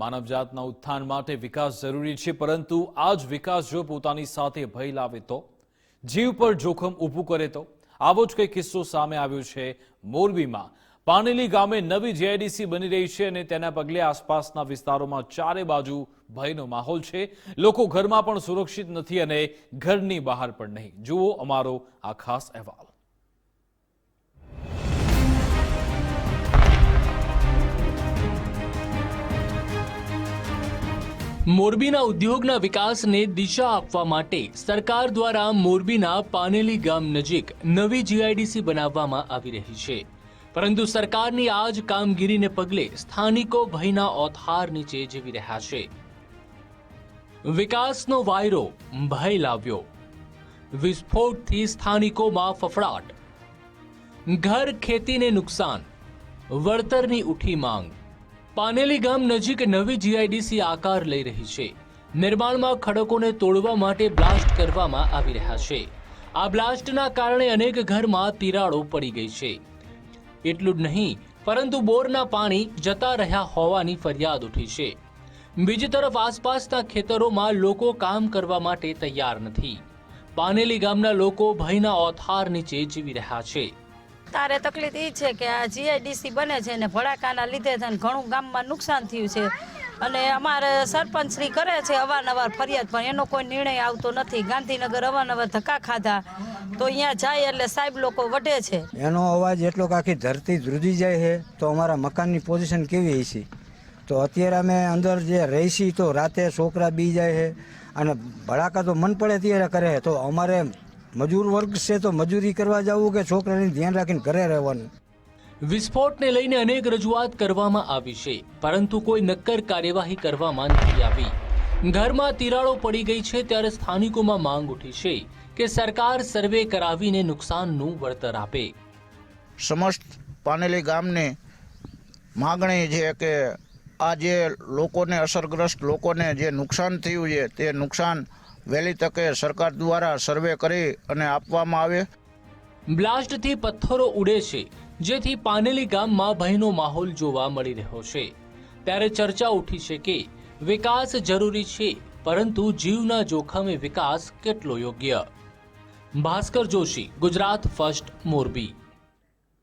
માનવજાતના ઉત્થાન માટે વિકાસ જરૂરી છે, પરંતુ આ જ વિકાસ જો પોતાની સાથે ભય લાવે તો? જીવ પર જોખમ ઊભું કરે તો? આવો જ કંઈ કિસ્સો સામે આવ્યો છે મોરબીમાં. પાનેલી ગામે નવી જીઆઈડીસી બની રહી છે અને તેના પગલે આસપાસના વિસ્તારોમાં ચારે બાજુ ભયનો માહોલ છે. લોકો ઘરમાં પણ સુરક્ષિત નથી અને ઘરની બહાર પણ નહીં. જુઓ અમારો આ ખાસ અહેવાલ. મોરબીના ઉદ્યોગના વિકાસને દિશા આપવા માટે સરકાર દ્વારા મોરબીના પાનેલી ગામ નજીક નવી જીઆઈડીસી બનાવવામાં આવી રહી છે. પરંતુ સરકારની આ જ કામગીરીને પગલે સ્થાનિકો ભયના ઓથાર નીચે જીવી રહ્યા છે. વિકાસનો વાયરો ભય લાવ્યો. વિસ્ફોટથી સ્થાનિકોમાં ફફડાટ. ઘર ખેતીને નુકસાન. વળતરની ઉઠી માંગ. પાનેલી ગામ નજીક નવી જીઆઈડીસી આકાર લઈ રહી છે. નિર્માણમાં ખડકોને તોડવા માટે બ્લાસ્ટ કરવામાં આવી રહ્યા છે. આ બ્લાસ્ટના કારણે અનેક ઘરમાં તિરાડો પડી ગઈ છે. એટલું જ નહીં, પરંતુ બોરના પાણી જતા રહ્યા હોવાની ફરિયાદ ઉઠી છે. બીજી તરફ આસપાસના ખેતરોમાં લોકો કામ કરવા માટે તૈયાર નથી. પાનેલી ગામના લોકો ભયના ઓથાર નીચે જીવી રહ્યા છે. તારે તકલીફ એ છે કે આ જીઆઈડીસી બને છે ને ભડાકાના લીધે થઈને ઘણું ગામમાં નુકસાન થયું છે. અને અમારે સરપંચ શ્રી કરે છે અવારનવાર ફરિયાદ, પણ એનો કોઈ નિર્ણય આવતો નથી. ગાંધીનગર અવારનવાર ધક્કા ખાધા. તો અહીંયા જાય એટલે સાહેબ લોકો વઢે છે. એનો અવાજ એટલો કે આખી ધરતી ધ્રુજી જાય છે. તો અમારા મકાનની પોઝિશન કેવી હશે? તો અત્યારે અમે અંદર જે રહીશી તો રાતે છોકરા બી જાય છે. અને ભડાકા તો મન પડે ત્યારે કરે છે. તો અમારે મજૂર વર્ગ છે તો મજૂરી કરવા જવું કે છોકરાને ધ્યાન રાખીને ઘરે રહેવાનું? વિસ્ફોટને લઈને અનેક રજૂઆત કરવામાં આવી છે પરંતુ કોઈ નક્કર કાર્યવાહી કરવામાં નથી આવી. ઘરમાં તિરાડો પડી ગઈ છે ત્યારે સ્થાનિકોમાં માંગ ઉઠી છે કે સરકાર સર્વે કરાવીને નુકસાનનું વળતર આપે. સમસ્ત પાનેલી ગામને માગણી છે કે આ જે લોકોને અસરગ્રસ્ત લોકોને જે નુકસાન થયું છે તે નુકસાન વહેલી તકે સરકાર દ્વારા સર્વે કરી અને આપવામાં આવે. બ્લાસ્ટથી પથ્થરો ઉડે છે, જેથી પાનેલી ગામમાં ભયનો માહોલ જોવા મળી રહ્યો છે. ત્યારે ચર્ચા ઉઠી છે કે, વિકાસ જરૂરી છે, પરંતુ જીવના જોખમે વિકાસ કેટલો યોગ્ય? ભાસ્કર જોશી, ગુજરાત ફર્સ્ટ, મોરબી.